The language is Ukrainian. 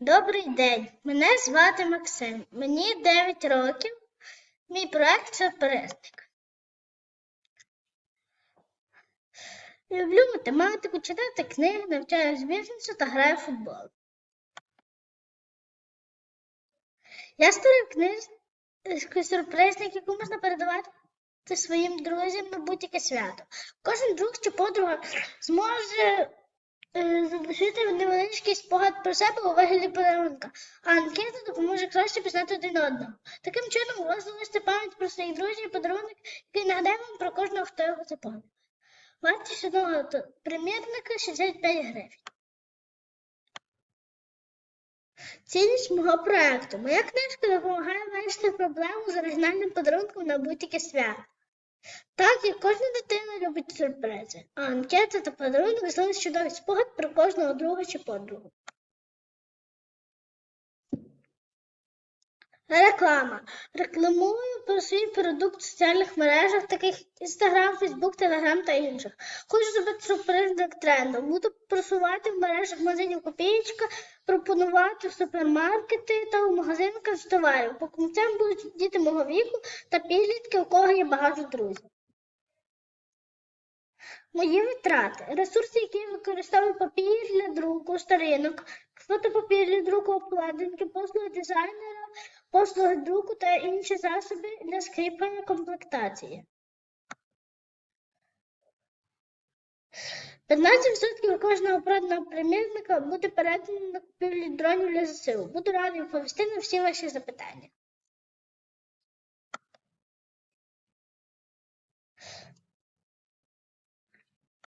Добрий день, мене звати Максим. Мені 9 років. Мій проект сюрпризник. Люблю математику, читати книги, навчаюсь бізнесу та граю в футбол. Я створив книжку сюрпризник, яку можна передавати своїм друзям на будь-яке свято. Кожен друг чи подруга зможе залишити невеличкий спогад про себе у вигляді подарунка, а анкета допоможе краще пізнати один одного. Таким чином, у вас залишиться пам'ять про своїх друзів і подарунок, який нагадає вам про кожного, хто його заповнив. Вартість одного примірника 65 гривень. Цінність мого проекту. Моя книжка допомагає вирішити проблему з оригінальним подарунком на будь-яке свято. Так, як кожна дитина любить сюрпризи, а анкета та подарунок залишить чудовий спогад про кожного друга чи подругу. Реклама. Рекламую про свій продукт в соціальних мережах, таких як Instagram, Facebook, Telegram та інших. Хочу зробити сюрприз тренду. Буду просувати в мережах магазинів Копієчка, пропонувати в супермаркети та у магазинах з товарів. Покупцям будуть діти мого віку та підлітки, у кого є багато друзів. Мої витрати. Ресурси, які використовую папір для друку, старинок, фотопапір для друку, обкладинки, послуги дизайнера, послуги друку та інші засоби для скріплення комплектації. 15% кожного проданого примірника буде передано на купівлі дронів для ЗСУ. Буду радий відповісти на всі ваші запитання.